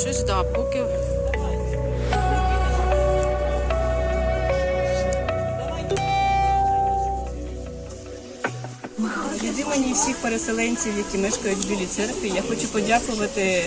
Щось да, поки. Від імені всіх переселенців, які мешкають в Білій церкві, я хочу подякувати е,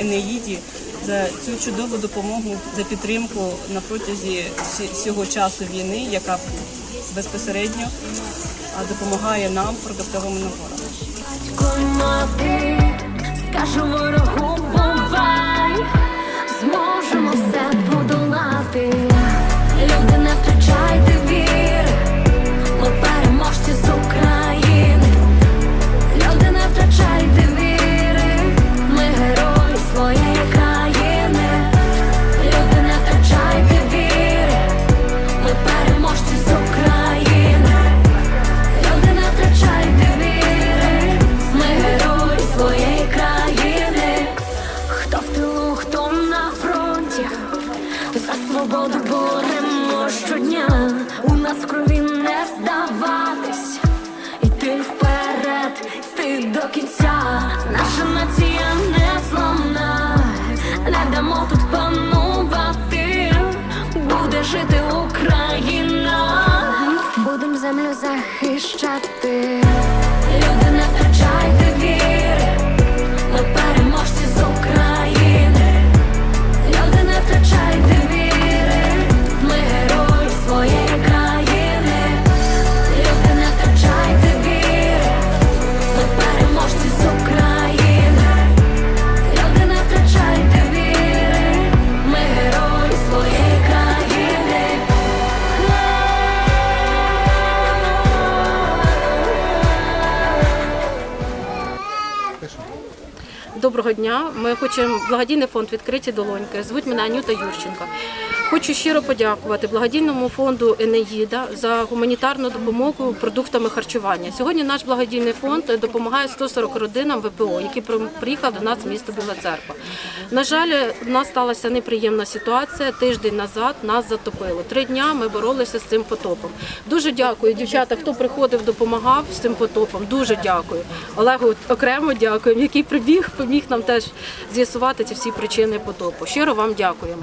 Енеїді за цю чудову допомогу, за підтримку на протязі всього часу війни, яка безпосередньо допомагає нам мати, скажу свободу боремо щодня. У нас в крові не здаватись, йти вперед, йти до кінця. Наша нація не зламна, не дамо тут панувати. Буде жити Україна, будем землю захищати. Доброго дня. Ми хочемо благодійний фонд відкриті долоньки. Звуть мене Анюта Юрченко. Хочу щиро подякувати благодійному фонду Енеїда за гуманітарну допомогу продуктами харчування. Сьогодні наш благодійний фонд допомагає 140 родинам ВПО, які при- приїхали до нас в місто Біла Церква. На жаль, у нас сталася неприємна ситуація. Тиждень назад нас затопило. Три дня ми боролися з цим потопом. Дуже дякую, дівчата, хто приходив, допомагав з цим потопом. Дуже дякую. Олегу окремо дякую, який прибіг, поміг нам теж з'ясувати ці всі причини потопу. Щиро вам дякуємо.